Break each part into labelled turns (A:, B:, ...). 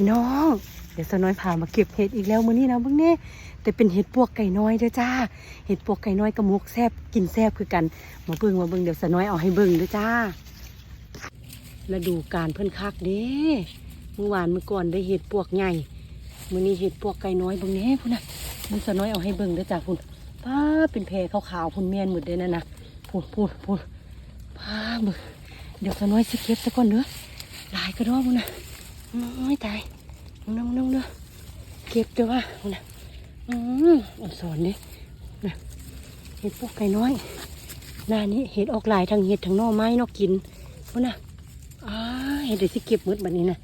A: พี่น้อง เดี๋ยวสน้อยพามาเก็บเห็ดอีกแล้วมื้อนี้นะเบิ่งแน่แต่เป็นเห็ดปวกไก่น้อยเด้อจ้า เห็ดปวกไก่น้อยกับมุกแซบกินแซบคือกัน มาเบิ่งมาเบิ่งเดี๋ยวสน้อยเอาให้เบิ่งเด้อจ้าฤดูการเพิ่นคักเด้เมื่อวานเมื่อก่อนได้เห็ดปวกใหญ่มื้อนี้เห็ดปวกไก่น้อยเบิ่งแน่พุ่นน่ะมันสน้อยเอาให้เบิ่งเด้อจ้าพุ่นป้าเป็นแพรขาวๆพุ่นแม่นหมดเด้นั่นนะพุ่นพุ่นพุ่นป้าเบิ่งเดี๋ยวสน้อยสิเก็บซะก่อนเด้อหลายกระดอกพุ่นน่ะ โอ้ยตายน้องน้องเด้อเก็บเด้อว่านะอืมอ่อนสอนดินะเห็ดพวกไก่น้อยหน้านี้เห็ดออกลายทางเห็ดทางนอไม้นอกกินเพราะนะอ่าเห็ดเดี๋ยวสิเก็บมืดแบบนี้นะ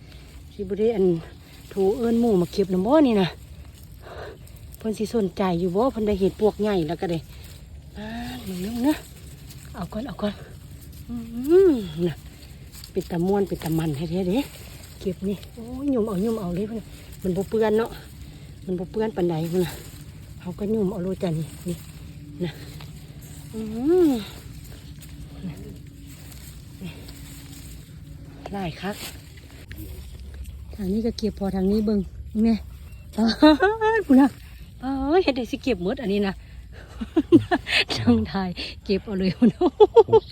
A: สิบุได้อันถูเอิญหมู่มาเก็บน้ำบ่นี่นะเพิ่นสิสนใจอยู่บ่เพิ่นได้เห็ดพวกใหญ่แล้วก็ได้อ่าหนึ่งน้องนะเอาก่อนเอาก่อนอืมนะเป็นตะม่วนเป็นตะมันให้แท้เด้ เก็บนี่โอ้ยยุ่มเอายุ่มเอาเลยพุ่นน่ะมันบ่เปื้อนเนาะมันบ่เปื้อนปานใดพุ่นน่ะเขาก็ยุ่มเอาโลดจ้ะนี่นี่นะอืมนะนี่หลายคักทางนี้ก็เก็บพอทางนี้เบิ่งแม่อ้าวพุ่นน่ะเอ้ยเฮ็ดได้สิเก็บหมดอันนี้นะจังไทยเก็บเอาเลยพุ่นน่ะ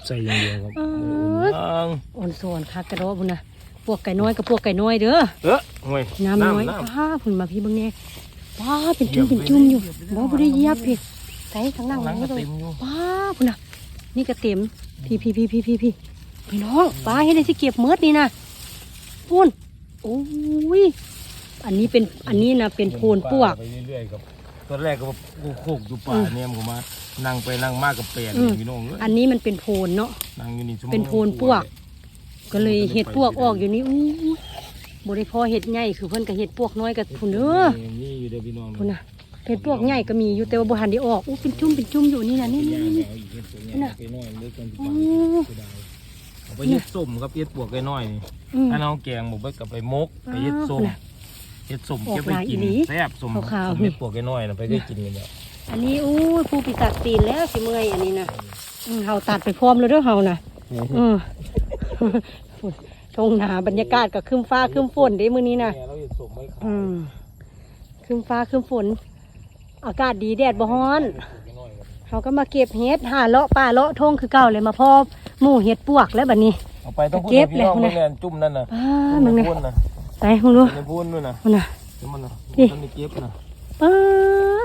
B: ใส่อย่างเดียวครับ
A: เอ้ย
B: น้อง
A: อ่อนสอนคักกระโดดพุ่นน่ะ พวกไก่น้อยกับพวกไก่น้อยเด้อ
B: เออห่วย
A: น้ำน้อย
B: น้ำ
A: ป้าผุนมาพี่เบิ่งแน่ป้าเป็นจุ่มเป็นจุ่มอยู่บ่บ่ได้เหยียบพี่ใส่ข้างล่าง
B: หลัง
A: นี่
B: ก็
A: เล
B: เต็
A: ย
B: มอยู่
A: ป้าพุ่นน่ะ นี่ก็เต็มพี่พี่พี่พี่พี่พี่พี่น้องป้าให้ได้สิเก็บเมิดนี่นะพุ่นโอ้ยอันนี้เป็นอันนี้นะเป็นโพนปวก
B: ไปเรื่อยๆครับตอนแรกก็แบบโคกอยู่ป่าเนี่ยผมมานั่งไปนั่งมากกับเปลี่ยน
A: อืม
B: พี่น้องเลย
A: อันนี้มันเป็นโพนเนาะ
B: นั่งอยู่นี่ชั่วโมง
A: เป็นโพนปวก ก็เลยเห็ดปวกออกอยู่นี่อู้ยบ่ได้พอเห็ดใหญ่คือเพิ่นก็เห็ดปวกน้อยกับพุ่นเด้อ
B: นี่อยู่เด้อพี่น้อง
A: พุ่นน่ะเห็ดปวกใหญ่ก็มีอยู่แต่ว่าบ่ทันได้ออกอู้เป็นจุ่มเป็นจุ่มอยู่นี่นะนี่นี่นี่
B: เอาอีกเฮ็ดปวก
A: น่ะ
B: ไก่น้อยเล็กกัน
A: โอ้
B: ไปได้เอาไปเฮ็ดส้มครับเฮ็ดปวกไก่น้อยนี่
A: อืม
B: ถ้าน้องแกงบอกไปกับไปมกไปเฮ็ดส้ม
A: น่ะ
B: เฮ็ดส้ม
A: ออก
B: เก็บไปกิน
A: หลายอีหลี
B: แซ่บส้ม
A: ขาวๆ
B: ส้มเฮ็ดปวกไก่น้อยนะไปได้กินกันแล้ว
A: อันนี้อู้ยผู้ปีศาจตีนแล้วสิเมื่อยอันนี้นะอืมเฮาตัดไปพร้อมเลยเด้อเฮานะอืมฝุ่น ทงหนาบรรยากาศก็ครึ้มฟ้าครึ้มฝนเด้มื้อนี้นะ
B: เนี่ยเราเฮ็ดส้มไม่ขาย
A: อืมครึ้มฟ้าครึ้มฝน อากาศดีแดดบ่ร้อน
B: ปวกไก่น้อยครับ
A: เขาก็มาเก็บเห็ดหาเลาะป่าเลาะทงคือเก่าเลยมาพอหมู่เห็ดปวกแล้วบัดนี้
B: เอาไปต้องพูด
A: เก็บ
B: พี่น้อง
A: เลย
B: เมื่อจุ่มนั่นน่ะ
A: ป้ามึงเนี่ย
B: พูดนะ
A: ไปมึงดู
B: ในพูนนู่นน่ะ
A: มึงน่ะ
B: นี่มันน่ะ
A: นี่
B: มันไม่เก็บน่ะ
A: ป้า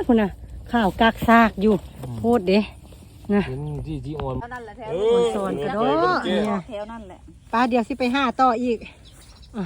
A: มึงน่ะข้าวกากซากอยู่ โพดเด้ นะ
B: เห็นที่ที่โอน
C: เท่านั้นแหละแถว
B: เอ
A: มันสอนกระโดดเนี่ย
C: แถวนั่นแหละ
A: ป้าเดี๋ยวสิไปห้าต่ออีกอะ